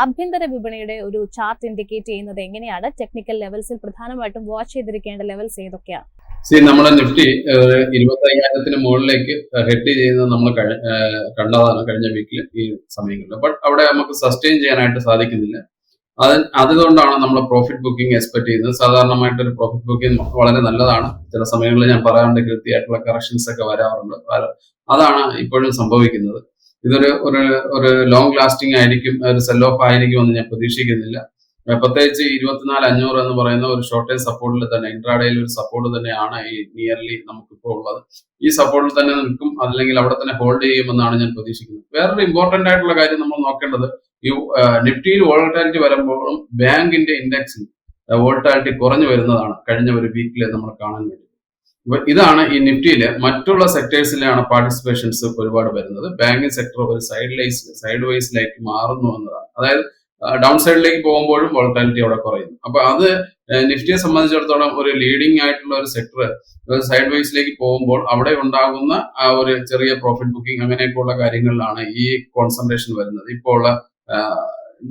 ആഭ്യന്തര വിപണിയുടെ ഒരു ചാർട്ട് ഇൻഡിക്കേറ്റ് ചെയ്യുന്നത് എങ്ങനെയാണ്? ടെക്നിക്കൽ ലെവൽസിൽ പ്രധാനമായിട്ടും വാച്ച് ചെയ്തിരിക്കേണ്ട ലെവൽസ് ഏതൊക്കെയാണ്? സി നമ്മളെ നിഫ്റ്റി ഇരുപത്തി അയ്യായിരത്തിന് മുകളിലേക്ക് ഹെഡ് ചെയ്യുന്നത് നമ്മൾ കണ്ടതാണ് കഴിഞ്ഞ വീക്കിൽ ഈ സമയങ്ങളിൽ. ബട്ട് അവിടെ നമുക്ക് സസ്റ്റെയിൻ ചെയ്യാനായിട്ട് സാധിക്കുന്നില്ല. അത് അതുകൊണ്ടാണ് നമ്മൾ പ്രോഫിറ്റ് ബുക്കിംഗ് എക്സ്പെക്ട് ചെയ്യുന്നത്. സാധാരണമായിട്ട് ഒരു പ്രോഫിറ്റ് ബുക്കിംഗ് വളരെ നല്ലതാണ്. ചില സമയങ്ങളിൽ ഞാൻ പറയാറുണ്ട് കൃത്യമായിട്ടുള്ള കറക്ഷൻസ് ഒക്കെ വരാറുണ്ട്. അതാണ് ഇപ്പോഴും സംഭവിക്കുന്നത്. ഇതൊരു ഒരു ഒരു ലോങ് ലാസ്റ്റിംഗ് ആയിരിക്കും ഒരു സെൽ ഓഫ് ആയിരിക്കും എന്ന് ഞാൻ പ്രതീക്ഷിക്കുന്നില്ല. പ്രത്യേകിച്ച് ഇരുപത്തിനാല് അഞ്ഞൂറ് എന്ന് പറയുന്ന ഒരു ഷോർട്ടേജ് സപ്പോർട്ടിൽ തന്നെ ഇൻട്രാഡേയിൽ ഒരു സപ്പോർട്ട് തന്നെയാണ് ഈ നിയർലി നമുക്കിപ്പോൾ ഉള്ളത്. ഈ സപ്പോർട്ടിൽ തന്നെ നിൽക്കും അല്ലെങ്കിൽ അവിടെ തന്നെ ഹോൾഡ് ചെയ്യുമെന്നാണ് ഞാൻ പ്രതീക്ഷിക്കുന്നത്. വേറൊരു ഇമ്പോർട്ടന്റ് ആയിട്ടുള്ള കാര്യം നമ്മൾ നോക്കേണ്ടത് ഈ നിഫ്റ്റിയിൽ വോളറ്റാലിറ്റി വരുമ്പോഴും ബാങ്കിന്റെ ഇൻഡെക്സിൽ വോൾട്ടാലിറ്റി കുറഞ്ഞു വരുന്നതാണ്. കഴിഞ്ഞ ഒരു വീക്കിൽ നമ്മൾ കാണാൻ വേണ്ടി. ഇതാണ് ഈ നിഫ്റ്റിയിലെ മറ്റുള്ള സെക്ടേഴ്സിലാണ് പാർട്ടിസിപ്പേഷൻസ് ഒരുപാട് വരുന്നത്. ബാങ്കിങ് സെക്ടർ ഒരു സൈഡ് ലൈസ് സൈഡ് വൈസിലേക്ക് മാറുന്നു എന്നതാണ്. അതായത് ഡൗൺ സൈഡിലേക്ക് പോകുമ്പോഴും വോളറ്റാലിറ്റി അവിടെ കുറയുന്നു. അപ്പൊ അത് നിഫ്റ്റിയെ സംബന്ധിച്ചിടത്തോളം ഒരു ലീഡിംഗ് ആയിട്ടുള്ള ഒരു സെക്ടർ സൈഡ് വൈസിലേക്ക് പോകുമ്പോൾ അവിടെ ഉണ്ടാകുന്ന ആ ഒരു ചെറിയ പ്രോഫിറ്റ് ബുക്കിംഗ് അങ്ങനെയൊക്കെയുള്ള കാര്യങ്ങളിലാണ് ഈ കോൺസെൻട്രേഷൻ വരുന്നത്. ഇപ്പോൾ ഉള്ള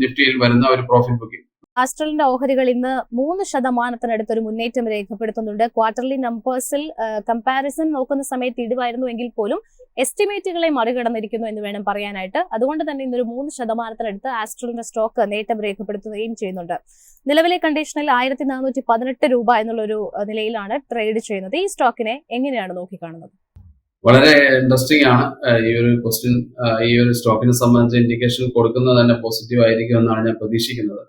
നിഫ്റ്റിയിൽ വരുന്ന ഒരു പ്രോഫിറ്റ് ബുക്കിംഗ് ആസ്ട്രലിന്റെ ഓഹരികൾ ഇന്ന് മൂന്ന് ശതമാനത്തിനടുത്ത് ഒരു മുന്നേറ്റം രേഖപ്പെടുത്തുന്നുണ്ട്. ക്വാർട്ടർലി നമ്പേഴ്സിൽ കമ്പാരിസൺ നോക്കുന്ന സമയത്ത് ഇടിവായിരുന്നു എങ്കിൽ പോലും എസ്റ്റിമേറ്റുകളെ മറികടന്നിരിക്കുന്നു എന്ന് വേണം പറയാനായിട്ട്. അതുകൊണ്ട് തന്നെ ഇന്നൊരു മൂന്ന് ശതമാനത്തിനടുത്ത് ആസ്ട്രലിന്റെ സ്റ്റോക്ക് നേട്ടം രേഖപ്പെടുത്തുകയും ചെയ്യുന്നുണ്ട്. നിലവിലെ കണ്ടീഷനിൽ ആയിരത്തി നാനൂറ്റി പതിനെട്ട് രൂപ എന്നുള്ളൊരു നിലയിലാണ് ട്രേഡ് ചെയ്യുന്നത്. ഈ സ്റ്റോക്കിനെ എങ്ങനെയാണ് നോക്കിക്കാണുന്നത്? വളരെ ഇൻട്രസ്റ്റിംഗ് ആണ്. ഈ ഒരു ക്വസ്റ്റ്യൻ ഈ ഒരു സ്റ്റോക്കിനെ സംബന്ധിച്ച് ഇൻഡിക്കേഷൻ കൊടുക്കുന്നത് തന്നെ പോസിറ്റീവ് ആയിരിക്കും എന്നാണ് ഞാൻ പ്രതീക്ഷിക്കുന്നത്.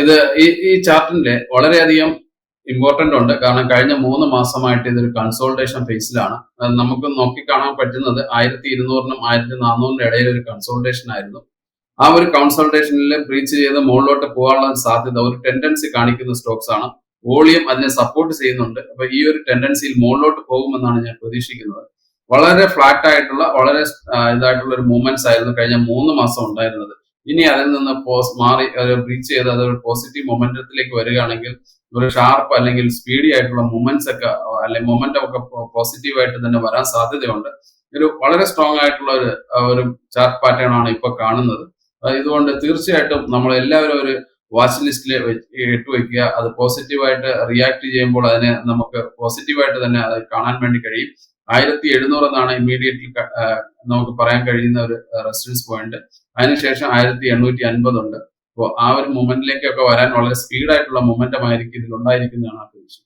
ഇത് ഈ ഈ ചാർട്ടിന്റെ വളരെയധികം ഇമ്പോർട്ടന്റ് ഉണ്ട്. കാരണം കഴിഞ്ഞ മൂന്ന് മാസമായിട്ട് ഇതൊരു കൺസോൾട്ടേഷൻ ഫേസിലാണ് നമുക്ക് നോക്കി കാണാൻ പറ്റുന്നത് ആയിരത്തി ഇരുന്നൂറിനും ആയിരത്തി നാനൂറിനും ഇടയിൽ ഒരു കൺസോൾട്ടേഷൻ ആയിരുന്നു. ആ ഒരു കൺസൾട്ടേഷനിൽ ബ്രീച്ച് ചെയ്ത് മുകളിലോട്ട് പോകാനുള്ള സാധ്യത ഒരു ടെൻഡൻസി കാണിക്കുന്ന സ്റ്റോക്സ് ആണ്. വോളിയം അതിനെ സപ്പോർട്ട് ചെയ്യുന്നുണ്ട്. അപ്പൊ ഈ ഒരു ടെൻഡൻസിയിൽ മുകളിലോട്ട് പോകുമെന്നാണ് ഞാൻ പ്രതീക്ഷിക്കുന്നത്. വളരെ ഫ്ലാറ്റ് ആയിട്ടുള്ള വളരെ ഇതായിട്ടുള്ള ഒരു മൂവ്മെന്റ്സ് ആയിരുന്നു കഴിഞ്ഞ മൂന്ന് മാസം ഉണ്ടായിരുന്നത്. ഇനി അതിൽ നിന്ന് പോസ് മാറി ബ്രീച്ച് ചെയ്ത് അത് ഒരു പോസിറ്റീവ് മൊമെന്റത്തിലേക്ക് വരികയാണെങ്കിൽ ഒരു ഷാർപ്പ് അല്ലെങ്കിൽ സ്പീഡി ആയിട്ടുള്ള മൂമെന്റ്സ് ഒക്കെ അല്ലെങ്കിൽ മൊമെന്റം ഒക്കെ പോസിറ്റീവ് ആയിട്ട് തന്നെ വരാൻ സാധ്യതയുണ്ട്. ഒരു വളരെ സ്ട്രോങ് ആയിട്ടുള്ള ഒരു ഒരു ചാർട്ട് പാറ്റേൺ ആണ് ഇപ്പൊ കാണുന്നത്. ഇതുകൊണ്ട് തീർച്ചയായിട്ടും നമ്മൾ എല്ലാവരും ഒരു വാച്ച് ലിസ്റ്റിൽ ഇട്ട് വെക്കുക. അത് പോസിറ്റീവായിട്ട് റിയാക്ട് ചെയ്യുമ്പോൾ അതിനെ നമുക്ക് പോസിറ്റീവായിട്ട് തന്നെ അത് കാണാൻ വേണ്ടി കഴിയും. ആയിരത്തി എഴുന്നൂറ് എന്നാണ് ഇമ്മീഡിയറ്റ്ലി നമുക്ക് പറയാൻ കഴിയുന്ന ഒരു റെസിഡൻസ് പോയിന്റ് അതിനുശേഷം ആയിരത്തി എണ്ണൂറ്റി അൻപത് ഉണ്ട് അപ്പോൾ ആ ഒരു മൊമെന്റിലേക്കൊക്കെ വരാൻ വളരെ സ്പീഡായിട്ടുള്ള മൊമെന്റം ആയിരിക്കും ഇതിൽ ഉണ്ടായിരിക്കുന്നതാണ് ആ പ്രതീക്ഷ.